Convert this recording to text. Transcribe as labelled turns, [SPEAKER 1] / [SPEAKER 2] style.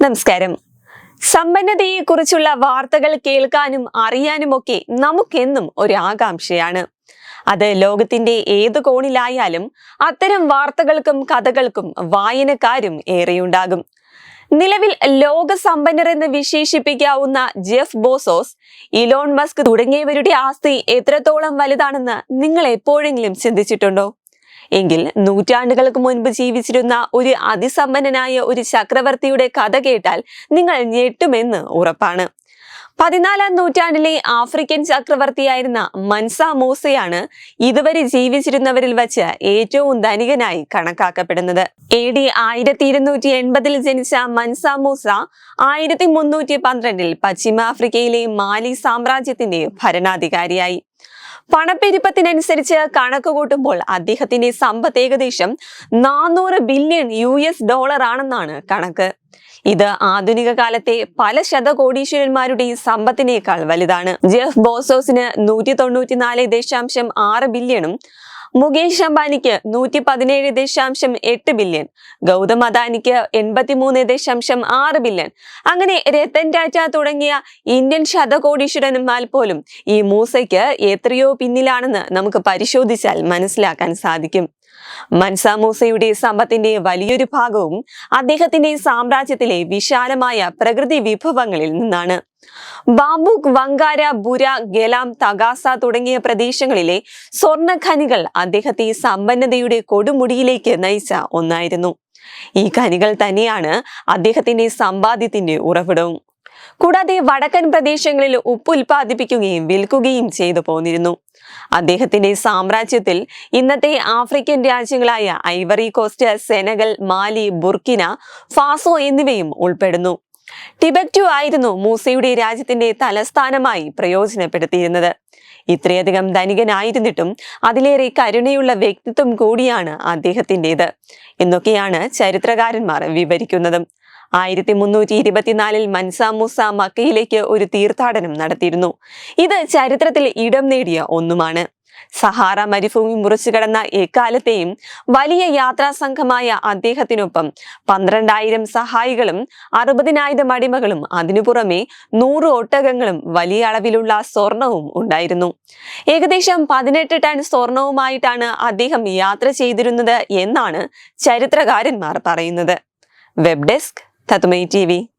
[SPEAKER 1] നമസ്കാരം. സമ്പന്നതയെക്കുറിച്ചുള്ള വാർത്തകൾ കേൾക്കാനും അറിയാനും ഒക്കെ നമുക്കെന്നും ഒരു ആകാംക്ഷയാണ് അത് ലോകത്തിന്റെ ഏത് കോണിലായാലും അത്തരം വാർത്തകൾക്കും കഥകൾക്കും വായനക്കാരും ഏറെയുണ്ടാകും. നിലവിൽ ലോക സമ്പന്നർ എന്ന് വിശേഷിപ്പിക്കാവുന്ന ജെഫ് ബോസോസ് ഇലോൺ മസ്ക് തുടങ്ങിയവരുടെ ആസ്തി എത്രത്തോളം വലുതാണെന്ന് നിങ്ങൾ എപ്പോഴെങ്കിലും ചിന്തിച്ചിട്ടുണ്ടോ? എങ്കിൽ നൂറ്റാണ്ടുകൾക്ക് മുൻപ് ജീവിച്ചിരുന്ന ഒരു അതിസമ്പന്നനായ ഒരു ചക്രവർത്തിയുടെ കഥ കേട്ടാൽ നിങ്ങൾ ഞെട്ടുമെന്ന് ഉറപ്പാണ്. പതിനാലാം നൂറ്റാണ്ടിലെ ആഫ്രിക്കൻ ചക്രവർത്തിയായിരുന്ന മൻസ മൂസയാണ് ഇതുവരെ ജീവിച്ചിരുന്നവരിൽ വച്ച് ഏറ്റവും ധനികനായി കണക്കാക്കപ്പെടുന്നത്. എ ഡി ആയിരത്തി ഇരുന്നൂറ്റി എൺപതിൽ ജനിച്ച മൻസ മൂസ ആയിരത്തി മുന്നൂറ്റി പന്ത്രണ്ടിൽ പശ്ചിമാഫ്രിക്കയിലെ മാലി സാമ്രാജ്യത്തിന്റെ ഭരണാധികാരിയായി. പണപ്പെരുപ്പത്തിനനുസരിച്ച് കണക്ക് കൂട്ടുമ്പോൾ അദ്ദേഹത്തിന്റെ സമ്പത്ത് ഏകദേശം നാനൂറ് ബില്യൺ യു എസ് ഡോളർ ആണെന്നാണ് കണക്ക്. ഇത് ആധുനിക കാലത്തെ പല ശതകോടീശ്വരന്മാരുടെയും സമ്പത്തിനേക്കാൾ വലുതാണ്. ജെഫ് ബോസോസിന് നൂറ്റി തൊണ്ണൂറ്റിനാല് ദശാംശം ആറ് ബില്യണും മുകേഷ് അംബാനിക്ക് നൂറ്റി പതിനേഴ് ദശാംശം എട്ട് ബില്യൺ ഗൗതം അദാനിക്ക് എൺപത്തിമൂന്ന് ദശാംശം ആറ് ബില്യൺ. അങ്ങനെ രത്തൻ ടാറ്റ തുടങ്ങിയ ഇന്ത്യൻ ശതകോടീശ്വരന്മാർ പോലും ഈ മൂസയ്ക്ക് എത്രയോ പിന്നിലാണെന്ന് നമുക്ക് പരിശോധിച്ചാൽ മനസ്സിലാക്കാൻ സാധിക്കും. മൻസ മൂസയുടെ സമ്പത്തിന്റെ വലിയൊരു ഭാഗവും അദ്ദേഹത്തിന്റെ സാമ്രാജ്യത്തിലെ വിശാലമായ പ്രകൃതി വിഭവങ്ങളിൽ നിന്നാണ്. ബാബുക് വങ്കാര ബുര ഗലാം തഗാസ തുടങ്ങിയ പ്രദേശങ്ങളിലെ സ്വർണ ഖനികൾ അദ്ദേഹത്തെ സമ്പന്നതയുടെ കൊടുമുടിയിലേക്ക് നയിച്ച ഒന്നായിരുന്നു. ഈ ഖനികൾ തന്നെയാണ് അദ്ദേഹത്തിന്റെ സമ്പാദ്യത്തിന്റെ ഉറവിടവും. കൂടാതെ വടക്കൻ പ്രദേശങ്ങളിൽ ഉപ്പ് ഉൽപ്പാദിപ്പിക്കുകയും വിൽക്കുകയും ചെയ്തു പോന്നിരുന്നു. അദ്ദേഹത്തിന്റെ സാമ്രാജ്യത്തിൽ ഇന്നത്തെ African രാജ്യങ്ങളായ Ivory Coast Senegal Mali Burkina Faso എന്നിവയും ഉൾപ്പെടുന്നു. ടിബക്റ്റു ആയിരുന്നു മൂസയുടെ രാജ്യത്തിന്റെ തലസ്ഥാനമായി പ്രയോജനപ്പെടുത്തിയിരുന്നത്. ഇത്രയധികം ധനികനായിരുന്നിട്ടും അതിലേറെ കരുണയുള്ള വ്യക്തിത്വം കൂടിയാണ് അദ്ദേഹത്തിന്റെത്. എന്നൊക്കെയാണ് ചരിത്രകാരന്മാർ വിവരിക്കുന്നതും. ആയിരത്തി മുന്നൂറ്റി ഇരുപത്തിനാലിൽ മൻസ മൂസ മക്കയിലേക്ക് ഒരു തീർത്ഥാടനം നടത്തിയിരുന്നു. ഇത് ചരിത്രത്തിൽ ഇടം നേടിയ ഒന്നുമാണ്. സഹാറ മരുഭൂമി മുറിച്ചു കടന്ന എക്കാലത്തെയും വലിയ യാത്രാ സംഘമായ അദ്ദേഹത്തിനൊപ്പം പന്ത്രണ്ടായിരം സഹായികളും അറുപതിനായിരം അടിമകളും അതിനു പുറമെ നൂറ് ഒട്ടകങ്ങളും വലിയ അളവിലുള്ള സ്വർണവും ഉണ്ടായിരുന്നു. ഏകദേശം പതിനെട്ട് ടൺ സ്വർണവുമായിട്ടാണ് അദ്ദേഹം യാത്ര ചെയ്തിരുന്നത് എന്നാണ് ചരിത്രകാരന്മാർ പറയുന്നത്. Web desk Satu main TV.